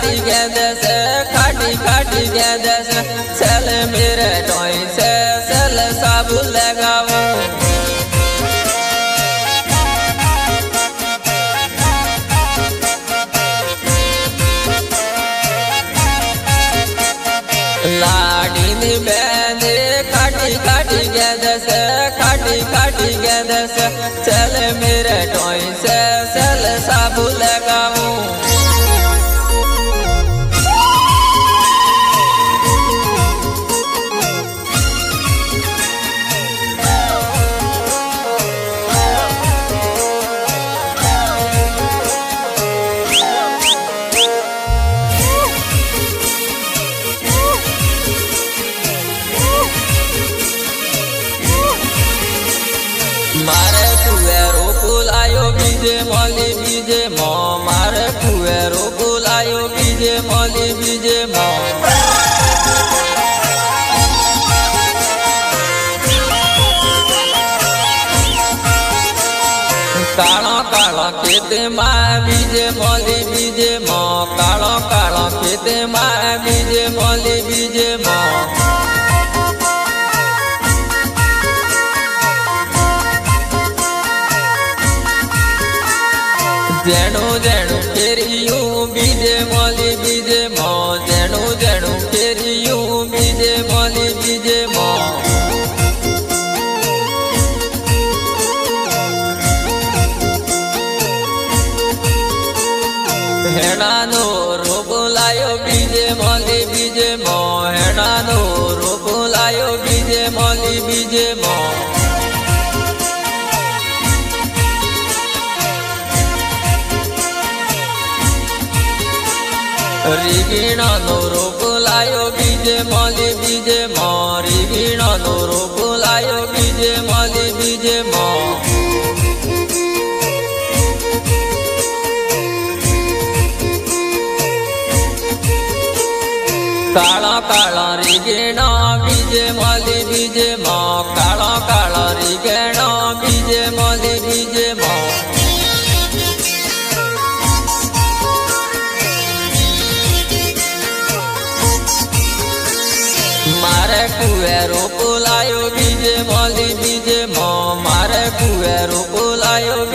ખાટી ગયા દસ ખાટી ખાટી ગેંદે છે. સેલ મેરે ટોઈ કાળો કાળો ખેતમાં બીજે મોલી, બીજે મો. કાળો કાળો ખેતમાં બીજે મોલી, બીજે મો. જેણું હેણાનો રોપ લાયો બીજે મોલી, બીજે મો હેણાનો રોપ લાયો બીજે મોલી, બીજે મો રીગીણાનો રોપ લાયો બીજે મોલી, બીજે મો કાળા કાળા રીગેણા બીજે મોલી, બીજે માં. કાળા કાળા રીગેણા બીજે મોલી, બીજે માં. મારે કુવેરો બોલાયો, બીજે મોલી, બીજે માં. મારે કુવેરો બોલાયો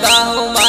tá arrumado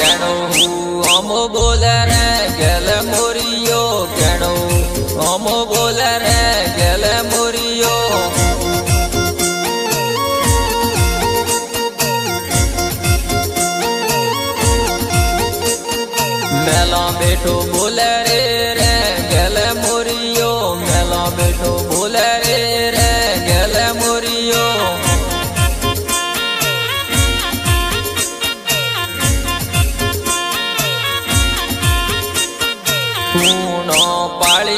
કેણો અમો બોલ રે ગેલ મોરિયો કેણો. અમો બોલ રે ગેલ મોરિયો મેલો બેઠો બોલે ಬಾಳಿ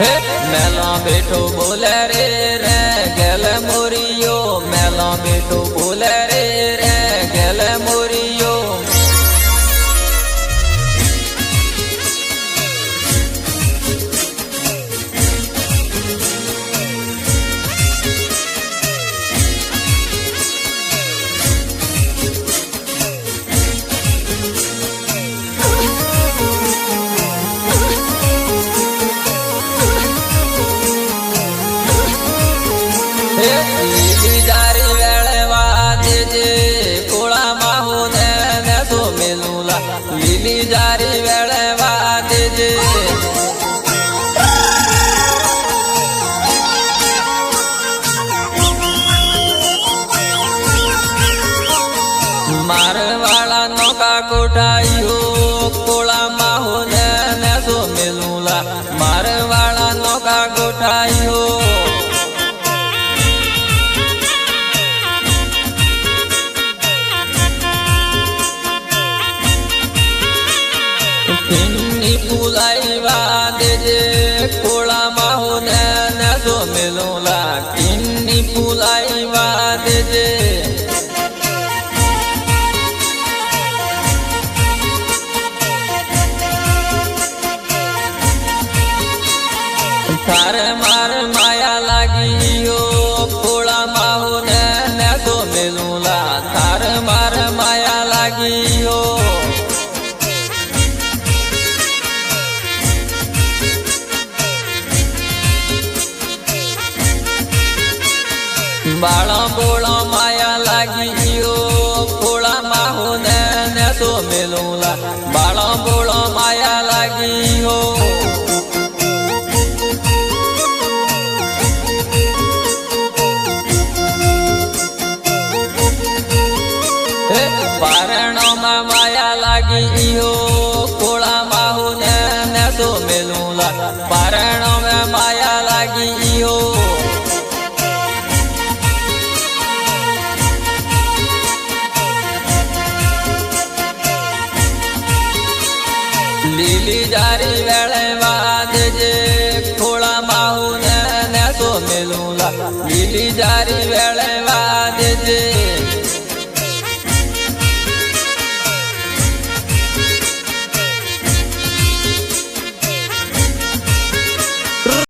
હે? મેલા બેઠો બોલે રે રે, ગેલ મોરિયો. મેલા બેઠો બોલે રે રે, ગેલ મોરિયો. મેલુલા. બાળો બોળો માયા લાગી હો. પારણોમાં માયા લાગી હો. કોળા માહુ ને મેલુલા. લીલી જારી વેળવા દેજે.